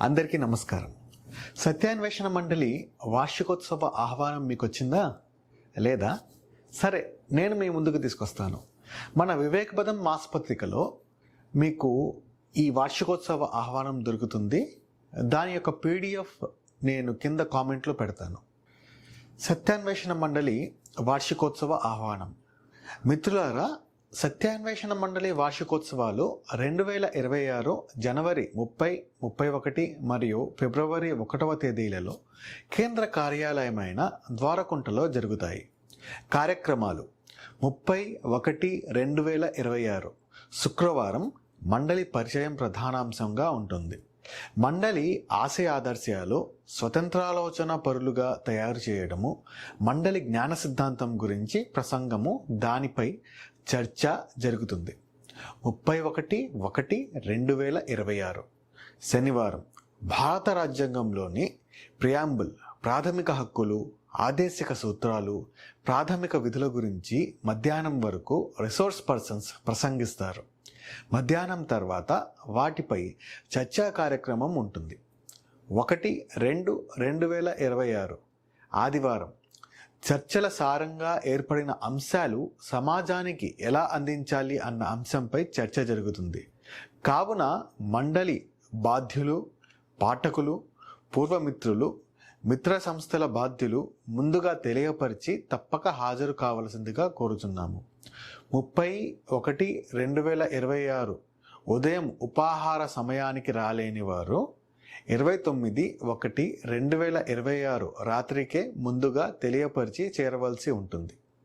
అందరికీ నమస్కారం. సత్యాన్వేషణ మండలి వార్షికోత్సవ ఆహ్వానం మీకు వచ్చిందా లేదా? సరే నేను మీ ముందుకు తీసుకొస్తాను. మన వివేకపదం మాసపత్రికలో మీకు ఈ వార్షికోత్సవ ఆహ్వానం దొరుకుతుంది. దాని యొక్క పీడిఎఫ్ నేను కింద కామెంట్లో పెడతాను. సత్యాన్వేషణ మండలి వార్షికోత్సవ ఆహ్వానం. మిత్రులారా సత్యాన్వేషణ మండలి వార్షికోత్సవాలు రెండు వేల ఇరవై ఆరు జనవరి ముప్పై ముప్పై ఒకటి మరియు ఫిబ్రవరి ఒకటవ తేదీలలో కేంద్ర కార్యాలయమైన ద్వారకుంటలో జరుగుతాయి. కార్యక్రమాలు ముప్పై ఒకటి రెండు వేల ఇరవై ఆరు శుక్రవారం మండలి పరిచయం ప్రధానాంశంగా ఉంటుంది. మండలి ఆశయ ఆదర్శాలు స్వతంత్రాలోచన పరులుగా తయారు చేయడము మండలి జ్ఞాన సిద్ధాంతం గురించి ప్రసంగము దానిపై చర్చ జరుగుతుంది. ముప్పై ఒకటి ఒకటి రెండు వేల ఇరవై ఆరు. శనివారం భారత రాజ్యాంగంలోని ప్రియాంబుల్ ప్రాథమిక హక్కులు ఆదేశిక సూత్రాలు ప్రాథమిక విధుల గురించి మధ్యాహ్నం వరకు రిసోర్స్ పర్సన్స్ ప్రసంగిస్తారు. మధ్యాహ్నం తర్వాత వాటిపై చర్చా కార్యక్రమం ఉంటుంది. ఒకటి రెండు రెండు వేల ఇరవై ఆరు ఆదివారం. చర్చల సారంగా ఏర్పడిన అంశాలు సమాజానికి ఎలా అందించాలి అన్న అంశంపై చర్చ జరుగుతుంది. కావున మండలి బాధ్యులు పాఠకులు పూర్వమిత్రులు మిత్ర సంస్థల బాధ్యులు ముందుగా తెలియపరిచి తప్పక హాజరు కావలసిందిగా కోరుచున్నాము. ముప్పై ఒకటి రెండు వేల ఇరవై ఆరు ఉదయం ఉపాహార సమయానికి రాలేని వారు ఇరవై తొమ్మిది ఒకటి రెండు వేల ఇరవై ఆరు రాత్రికే ముందుగా తెలియపరిచి చేరవలసి ఉంటుంది.